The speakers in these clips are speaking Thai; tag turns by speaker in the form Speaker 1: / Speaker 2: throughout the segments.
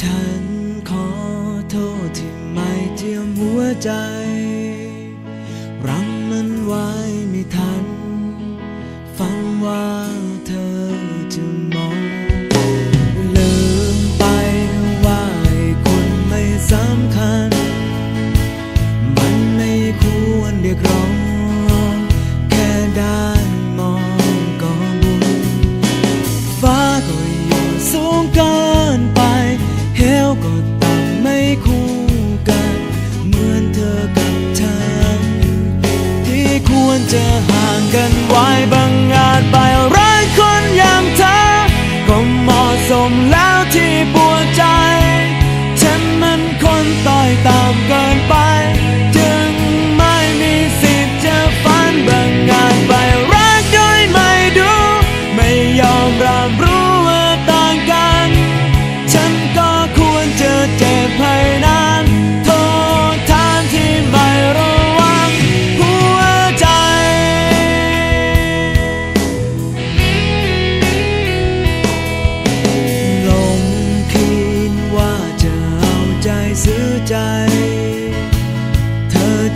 Speaker 1: ฉันขอโทษที่ไม่เจียมหัวใจ ควรจะห่างกันไว้บางอาจไปรักคนอย่างเธอก็เหมาะสมแล้ว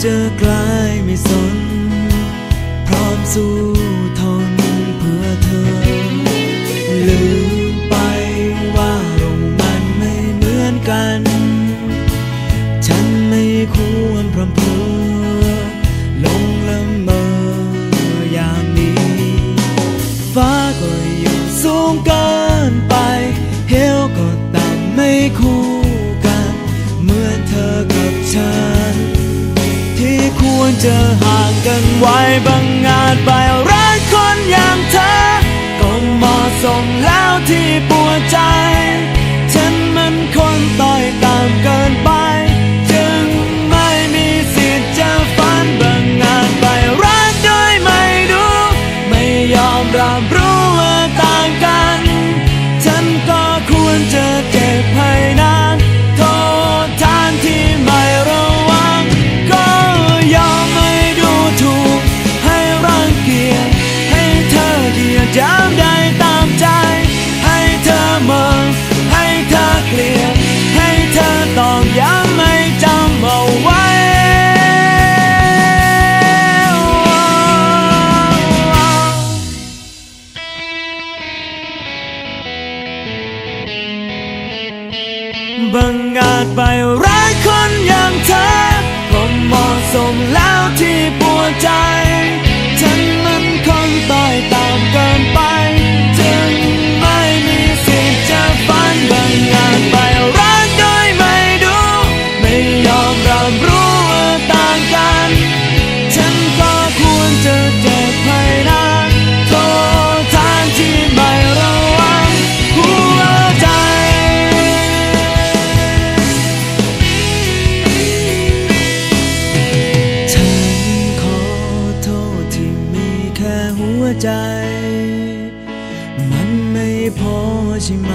Speaker 1: เธอกลายไม่สน พร้อมสู้ทนเพื่อเธอ ลืมไปว่าเรามันไม่เหมือนกัน ฉันไม่ควรพรำเพอลงละเมออย่างนี้ ฟ้าก็อยู่สูงเกินไป เหวก็ต่ำไม่คู่ ควรจะห่างกันไว้บางอาจไปรักคนอย่างเธอ ก็เหมาะสมแล้วที่ปวดใจ ฉันมันคนต่อยตามเกินไป จึงไม่มีสิทธิ์จะฝันบางอาจไปรักโดยไม่ดูไม่ยอมรับรู้ บังอาจไปรักคนอย่างเธอผมเหมาะสมแล้วที่ปวดใจ วใจ มันไม่พอใช่ไหม